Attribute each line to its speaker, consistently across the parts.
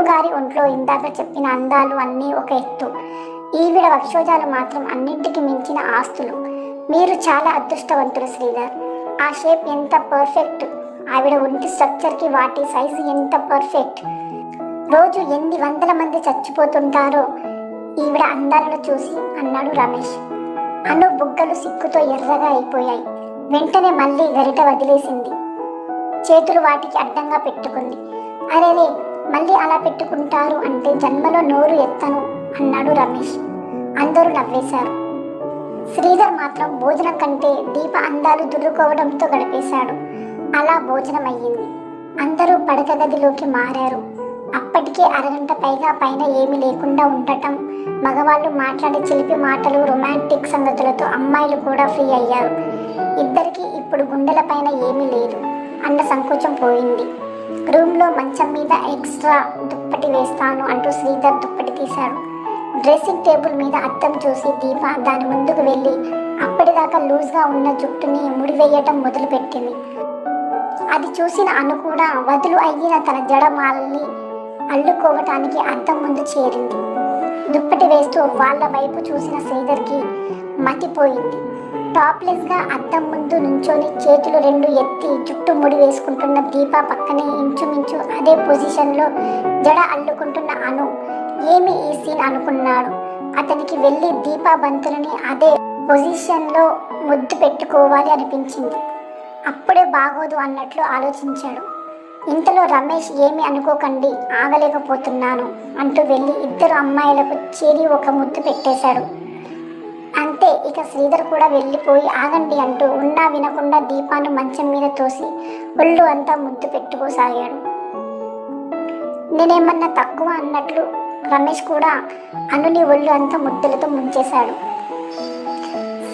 Speaker 1: అన్నుగారి ఒంట్లో ఇందాక చెప్పిన అందాలు అన్నీ ఒక ఎత్తు. ఈవిడ వక్షోజాలు మాత్రం అన్నింటికి మించిన ఆస్తులు. మీరు చాలా అదృష్టవంతులు శ్రీధర్. ఆ షేప్ ఎంత పర్ఫెక్ట్. ఆవిడ ఒంటి స్ట్రక్చర్కి వాటి సైజు ఎంత పర్ఫెక్ట్. రోజు ఎన్ని వందల మంది చచ్చిపోతుంటారో ఈవిడ అందాలను చూసి అన్నాడు రమేష్. అను బుగ్గలు సిక్కుతో ఎర్రగా అయిపోయాయి. వెంటనే మళ్ళీ గరిట వదిలేసింది. చేతులు వాటికి అడ్డంగా పెట్టుకుంది. అరేరే మళ్ళీ అలా పెట్టుకుంటారు అంటే జన్మలో నోరు ఎత్తను అన్నాడు రమేష్. అందరూ నవ్వేశారు. శ్రీధర్ మాత్రం భోజనం కంటే దీప అందాలు దుర్రుకోవడంతో గడిపేశాడు. అలా భోజనం అయ్యింది అందరూ పడక గదిలోకి మారారు. అప్పటికే అరగంట పైగా పైన ఏమీ లేకుండా ఉండటం మగవాళ్ళు మాట్లాడే చిలిపి మాటలు రొమాంటిక్ సంగతులతో అమ్మాయిలు కూడా ఫ్రీ అయ్యారు. ఇద్దరికి ఇప్పుడు గుండెల పైన ఏమీ లేదు. అన్న సంకోచం పోయింది. రూమ్లో మంచం మీద ఎక్స్ట్రా దుప్పటి వేస్తాను అంటూ శ్రీధర్ దుప్పటి తీశాడు డ్రెస్సింగ్ టేబుల్ మీద అద్దం చూసి దీప దాని ముందుకు వెళ్ళి అప్పటిదాకా లూజ్గా ఉన్న జుట్టుని ముడివేయటం మొదలుపెట్టింది. అది చూసిన అను కూడా వదులు అయిన తన జడమాలని అల్లుకోవటానికి అద్దం ముందు చేరింది. దుప్పటి వేస్తూ వాళ్ళ వైపు చూసిన శ్రీధర్కి మతిపోయింది. టాప్లెస్గా అద్దం ముందు నుంచొని చేతులు రెండు ఎత్తి జుట్టు ముడి వేసుకుంటున్న దీప పక్కనే ఇంచుమించు అదే పొజిషన్లో జడ అల్లుకుంటున్న అను. ఏమి ఈ సీన్ అనుకున్నాడు? అతనికి వెళ్ళి దీపా బంతులని అదే పొజిషన్లో ముద్దు పెట్టుకోవాలి అనిపించింది. అప్పుడే బాగోదు అన్నట్లు ఆలోచించాడు. ఇంతలో రమేష్ ఏమి అనుకోకండి ఆగలేకపోతున్నాను అంటూ వెళ్ళి ఇద్దరు అమ్మాయిలకు చేరి ఒక ముద్దు పెట్టేశాడు. ఇక శ్రీధర్ కూడా వెళ్ళిపోయి ఆగండి అంటూ ఉన్నా వినకుండా దీపాను మంచం మీద తోసి ఒళ్ళు అంతా ముద్దు పెట్టుకోసాగాడు. నేనేమన్నా తక్కువ అన్నట్లు రమేష్ కూడా అనుని ఒళ్ళు అంతా ముద్దులతో ముంచేశాడు.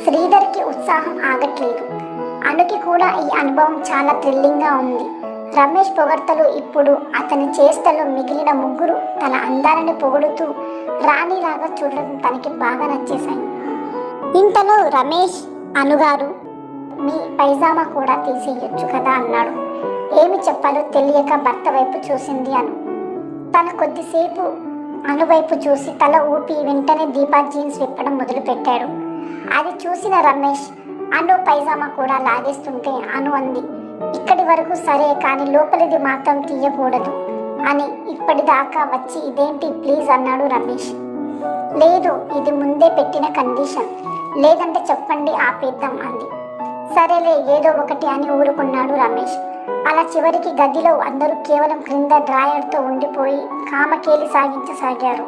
Speaker 1: శ్రీధర్కి ఉత్సాహం ఆగట్లేదు. అనుకి కూడా ఈ అనుభవం చాలా థ్రిల్లింగ్గా ఉంది. రమేష్ పొగడ్తలు ఇప్పుడు అతని చేష్టలో మిగిలిన ముగ్గురు తన అందాలని పొగుడుతూ రాణిలాగా చూడడం తనకి బాగా నచ్చేశాయి. ఇంతలో రమేష్ అనుగారు మీ పైజామా కూడా తీసేయొచ్చు కదా అన్నాడు. ఏమి చెప్పాలో తెలియక భర్త వైపు చూసింది అను. తన కొద్దిసేపు అనువైపు చూసి తల ఊపి వెంటనే దీపా జీన్స్ విప్పడం మొదలుపెట్టాడు. అది చూసిన రమేష్ అను పైజామా కూడా లాగేస్తుంటే అను అంది. ఇక్కడి వరకు సరే కానీ లోపలిది మాత్రం తీయకూడదు అని ఇప్పటిదాకా వచ్చి ఇదేంటి ప్లీజ్ అన్నాడు రమేష్. లేదు ఇది ముందే పెట్టిన కండిషన్. లేదంటే చెప్పండి ఆపేద్దాం అంది. సరేలే ఏదో ఒకటి అని ఊరుకున్నాడు రమేష్. అలా చివరికి గదిలో అందరూ కేవలం క్రింద డ్రాయర్తో ఉండిపోయి కామకేలి సాగించసాగారు.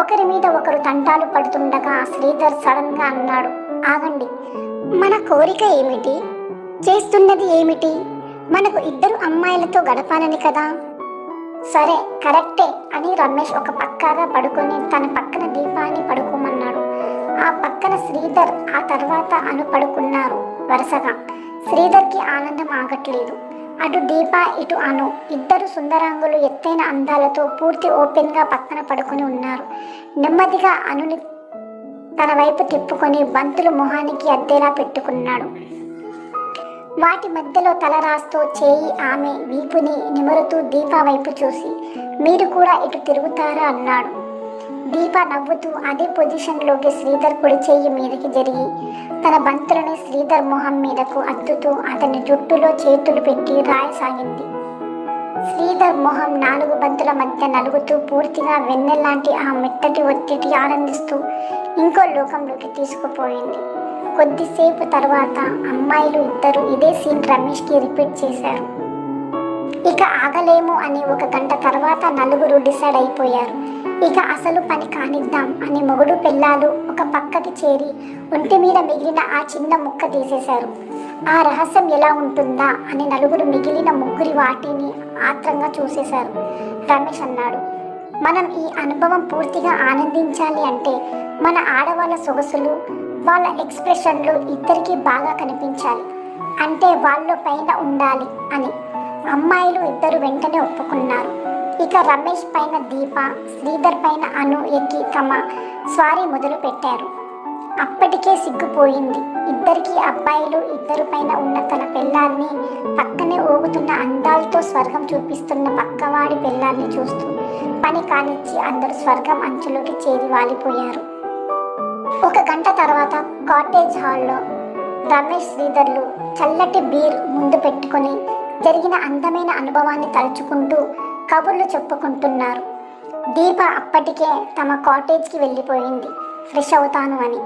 Speaker 1: ఒకరి మీద ఒకరు తంటాలు పడుతుండగా శ్రీధర్ సడన్గా అన్నాడు ఆగండి మన కోరిక ఏమిటి? చేస్తున్నది ఏమిటి? మనకు ఇద్దరు అమ్మాయిలతో గడపాలని కదా? సరే కరెక్టే అని రమేష్ ఒక పక్కాగా పడుకొని తన పక్కన దీపాన్ని పడుకోమన్నాడు. ఆ పక్కన శ్రీధర్ ఆ తర్వాత అను పడుకున్నారు వరుసగా. శ్రీధర్కి ఆనందం ఆగట్లేదు. అటు దీప ఇటు అను ఇద్దరు సుందరాంగులు ఎత్తైన అందాలతో పూర్తి ఓపెన్గా పక్కన పడుకుని ఉన్నారు. నెమ్మదిగా అనుని తన వైపు తిప్పుకొని బంతులు మొహానికి అద్దెలా పెట్టుకున్నాడు. వాటి మధ్యలో తల రాస్తూ చేయి ఆమె వీపుని నిమురుతూ దీప వైపు చూసి మీరు కూడా ఇటు తిరుగుతారా? అన్నాడు. దీప నవ్వుతూ అదే పొజిషన్లోకి శ్రీధర్ కుడి చెయ్యి మీదకి జరిగి తన బంతులని శ్రీధర్ మొహం మీదకు అద్దుతూ అతని జుట్టులో చేతులు పెట్టి రాయసాగింది. శ్రీధర్ మొహం నాలుగు బంతుల మధ్య నలుగుతూ పూర్తిగా వెన్నెల్లాంటి ఆ మెత్తటి ఒత్తిడి ఆనందిస్తూ ఇంకో లోకంలోకి తీసుకుపోయింది. కొద్దిసేపు తర్వాత అమ్మాయిలు ఇద్దరు ఇదే సీన్ రమేష్కి రిపీట్ చేశారు. ఇక ఆగలేము అని ఒక గంట తర్వాత నలుగురు డిసైడ్ అయిపోయారు. ఇక అసలు పని కానిద్దాం అని మొగుడు పిల్లాలు ఒక పక్కకి చేరి ఒంటి మీద మిగిలిన ఆ చిన్న ముక్క తీసేశారు. ఆ రహస్యం ఎలా ఉంటుందా అని నలుగురు మిగిలిన ముగ్గురి వాటిని ఆత్రంగా చూసేశారు. రమేష్ అన్నాడు మనం ఈ అనుభవం పూర్తిగా ఆనందించాలి అంటే మన ఆడవాళ్ళ సొగసులు వాళ్ళ ఎక్స్ప్రెషన్లు ఇద్దరికీ బాగా కనిపించాలి. అంటే వాళ్ళ పైన ఉండాలి అని. అమ్మాయిలు ఇద్దరు వెంటనే ఒప్పుకున్నారు. ఇక రమేష్ పైన దీప శ్రీధర్ పైన అను ఎక్కి తమ స్వారీ మొదలు పెట్టారు అప్పటికే సిగ్గుపోయింది. ఇద్దరికి అబ్బాయిలు ఇద్దరు పైన ఉన్న తన పిల్లాన్ని పక్కనే ఊగుతున్న అందాలతో స్వర్గం చూపిస్తున్న పక్కవాడి పిల్లాన్ని చూస్తూ పని కానిచ్చి అందరూ స్వర్గం అంచులోకి చేరి వాలిపోయారు. ఒక గంట తర్వాత కాటేజ్ హాల్లో రమేష్ శ్రీధర్లు చల్లటి బీర్ ముందు పెట్టుకొని జరిగిన అందమైన అనుభవాన్ని తలుచుకుంటూ కబుర్లు చెప్పుకుంటున్నారు. దీప అప్పటికే తమ కాటేజ్కి వెళ్ళిపోయింది. ఫ్రెష్ అవుతాను అని.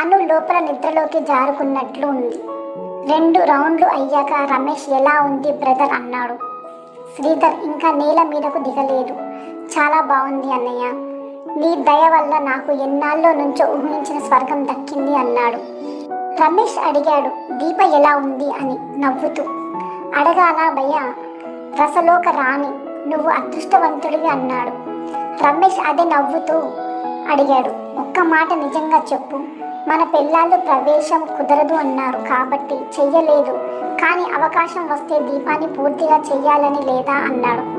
Speaker 1: అను లోపల నిద్రలోకి జారుకున్నట్లు ఉంది. రెండు రౌండ్లు అయ్యాక రమేష్ ఎలా ఉంది బ్రదర్ అన్నాడు. శ్రీధర్ ఇంకా నేల మీదకు దిగలేదు. చాలా బాగుంది అన్నయ్య. నీ దయ వల్ల నాకు ఎన్నాళ్ళలో నుంచో ఊహించిన స్వర్గం దక్కింది అన్నాడు. రమేష్ అడిగాడు దీప ఎలా ఉంది? అని నవ్వుతూ. అడగానా భయ్య రసలోక రాణి నువ్వు అదృష్టవంతుడివి అన్నాడు. రమేష్ అదే నవ్వుతూ అడిగాడు ఒక్క మాట నిజంగా చెప్పు. మన పెళ్ళాళ్ళు ప్రవేశం కుదరదు అన్నారు కాబట్టి చెయ్యలేదు. కానీ అవకాశం వస్తే దీపాన్ని పూర్తిగా చెయ్యాలని లేదా అన్నాడు.